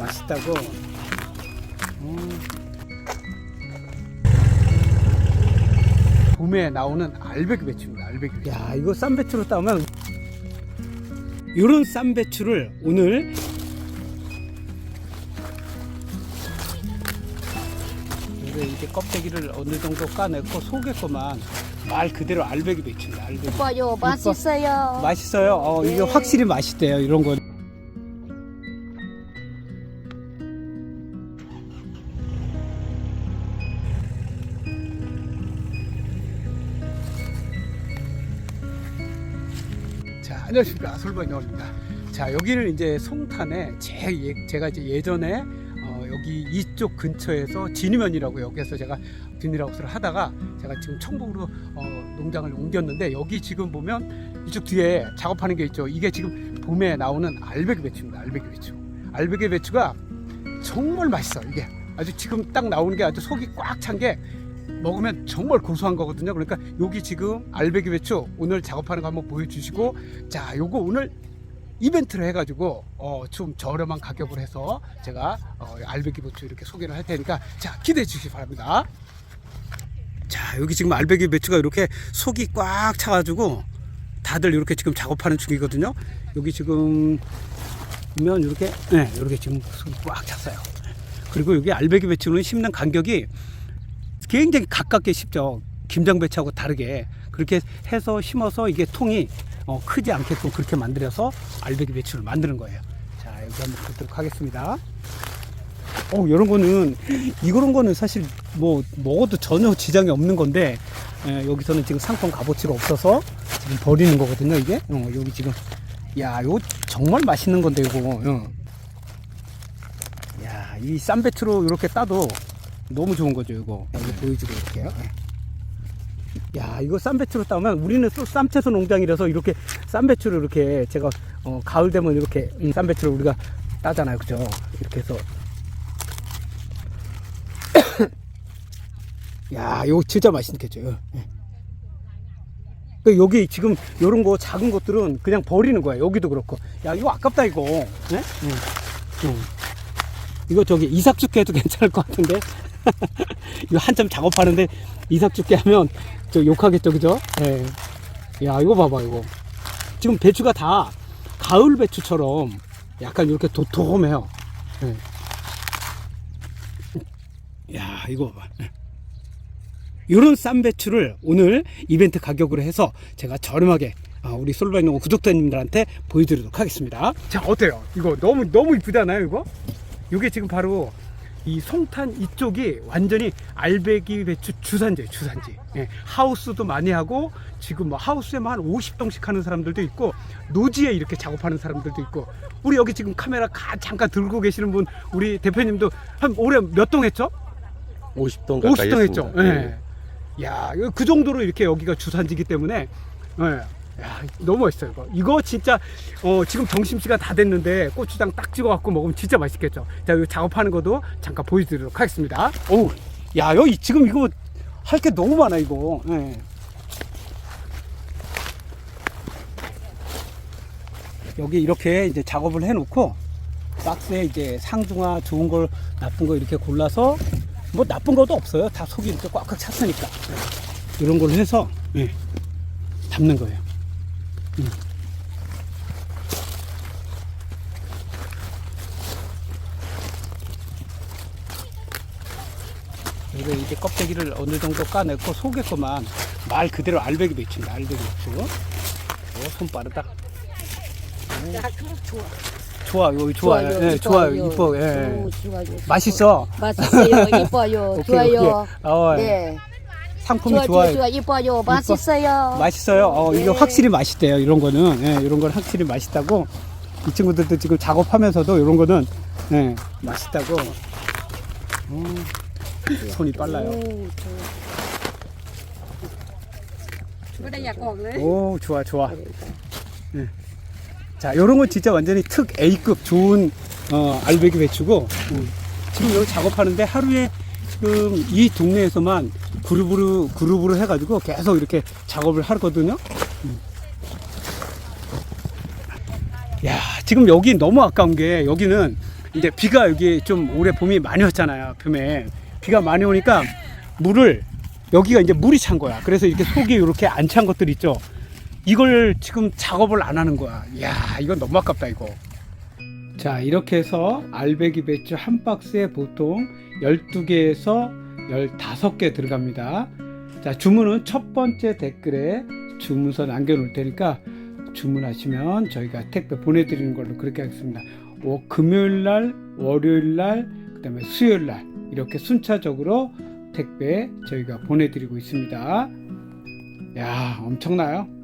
맛있다고. 음. 봄에 나오는 알배기 배추입니다. 알배기 배추. 야, 이거 쌈 배추로 따면 이런 쌈 배추를 오늘 이제 껍데기를 어느 정도 까냈고 속에 거만 말 그대로 알배기 배추입니다. 알배기. 이뻐요. 맛있어요. 맛있어요. 어, 이게 네. 확실히 맛있대요. 이런 거. 안녕하십니까. 솔바이너입니다. 자, 여기는 이제 송탄에 제, 예- 제가 이제 예전에 어, 여기 이쪽 근처에서 진이면이라고 여기에서 제가 비닐하우스를 하다가 제가 지금 청북으로 어, 농장을 옮겼는데 여기 지금 보면 이쪽 뒤에 작업하는 게 있죠. 이게 지금 봄에 나오는 알배기 배추입니다. 알배기 배추. 알배기 배추가 정말 맛있어. 이게 아주 지금 딱 나오는 게 아주 속이 꽉 찬 게 먹으면 정말 고소한 거거든요. 그러니까 여기 지금 알배기 배추 오늘 작업하는 거 한번 보여주시고 자, 요거 오늘 이벤트를 해가지고 어, 좀 저렴한 가격으로 해서 제가 어, 알배기 배추 이렇게 소개를 할 테니까 자 기대해 주시기 바랍니다. 자 여기 지금 알배기 배추가 이렇게 속이 꽉 차가지고 다들 이렇게 지금 작업하는 중이거든요. 여기 지금 보면 이렇게 네, 이렇게 지금 속이 꽉 찼어요. 그리고 여기 알배기 배추는 심는 간격이 굉장히 가깝게 심죠. 김장 배추하고 다르게 그렇게 해서 심어서 이게 통이 어, 크지 않게끔 그렇게 만들어서 알배기 배추를 만드는 거예요. 자 여기 한번 보도록 하겠습니다. 어 이런 거는 이런 거는 사실 뭐 먹어도 전혀 지장이 없는 건데 예, 여기서는 지금 상품 값어치가 없어서 지금 버리는 거거든요 이게 어, 여기 지금 야 이거 정말 맛있는 건데 이거 어. 야 이 쌈배추로 이렇게 따도 너무 좋은 거죠 이거. 여기 보여주고 이렇게요 예. 야 이거 쌈배추로 따면 우리는 또 쌈채소 농장이라서 이렇게 쌈배추를 이렇게 제가 어, 가을 되면 이렇게 음, 쌈배추를 우리가 따잖아요. 그죠? 이렇게 해서. 야 이거 진짜 맛있겠죠 예. 그 여기 지금 요런 거 작은 것들은 그냥 버리는 거야. 여기도 그렇고. 야 이거 아깝다 이거. 예? 응. 응. 이거 저기 이삭죽게 해도 괜찮을 것 같은데 이거 한참 작업하는데 이삭 죽게 하면 저 욕하겠죠 그죠 예. 야 이거 봐봐 이거 지금 배추가 다 가을 배추처럼 약간 이렇게 도톰해요 예. 야 이거 봐봐 예. 이런 쌈 배추를 오늘 이벤트 가격으로 해서 제가 저렴하게 아, 우리 솔바이노 구독자님들한테 보여드리도록 하겠습니다. 자 어때요? 이거 너무 너무 이쁘잖아요, 이거? 이게 지금 바로 이 송탄 이쪽이 완전히 알배기 배추 주산지예요, 주산지. 예, 하우스도 많이 하고 지금 뭐 하우스에만 한 50동씩 하는 사람들도 있고 노지에 이렇게 작업하는 사람들도 있고 우리 여기 지금 카메라 가, 잠깐 들고 계시는 분 우리 대표님도 한 올해 몇 동 했죠? 50동 가까이 50동 했죠. 했습니다. 예. 야, 그 정도로 이렇게 여기가 주산지기 때문에 예. 야, 너무 맛있어요. 이거. 이거 진짜 어, 지금 점심시간 다 됐는데 고추장 딱 찍어 갖고 먹으면 진짜 맛있겠죠. 자, 이거 작업하는 것도 잠깐 보여드리도록 하겠습니다. 오, 야, 여기 지금 이거 할 게 너무 많아 이거. 예. 여기 이렇게 이제 작업을 해놓고 박스에 이제 상중하 좋은 걸 나쁜 거 이렇게 골라서 뭐 나쁜 것도 없어요. 다 속이 이렇게 꽉꽉 찼으니까. 이런 걸 해서 예, 담는 거예요. 음. 이거 이제 껍데기를 어느 정도 까냈고 속에 거만 말 그대로 알배기 배추입니다. 알배기 배추. 어, 손 빠르다. 야, 그럼 좋아. 좋아, 여기 좋아요. 예, 좋아요. 이뻐. 예. 좋아요. 맛있어. 맛있어요. 이뻐요. 좋아요. 오케이. 어, 네. 상품이 좋아, 좋아요. 좋아, 좋아. 이뻐요. 맛있어요. 맛있어요. 어, 이게 네. 확실히 맛있대요. 이런 거는. 예, 이런 건 확실히 맛있다고. 이 친구들도 지금 작업하면서도 이런 거는 예, 맛있다고. 음, 손이 빨라요. 오, 좋아. 오, 좋아, 좋아. 예. 자, 요런 건 진짜 완전히 특 A급 좋은 어, 알배기 배추고 음. 지금 여기 작업하는데 하루에 지금 이 동네에서만 그룹으로 그룹으로 해가지고 계속 이렇게 작업을 하거든요. 음. 야, 지금 여기 너무 아까운 게 여기는 이제 비가 여기 좀 올해 봄이 많이 왔잖아요. 봄에 비가 많이 오니까 물을 여기가 이제 물이 찬 거야. 그래서 이렇게 속이 이렇게 안 찬 것들 있죠. 이걸 지금 작업을 안 하는 거야. 이야, 이건 너무 아깝다 이거. 자, 이렇게 해서 알배기 배추 한 박스에 보통 12개에서 15개 들어갑니다. 자, 주문은 첫 번째 댓글에 주문서 남겨놓을 테니까 주문하시면 저희가 택배 보내드리는 걸로 그렇게 하겠습니다. 오, 금요일 날, 월요일 날, 그 다음에 수요일 날 이렇게 순차적으로 택배 저희가 보내드리고 있습니다. 야, 엄청나요?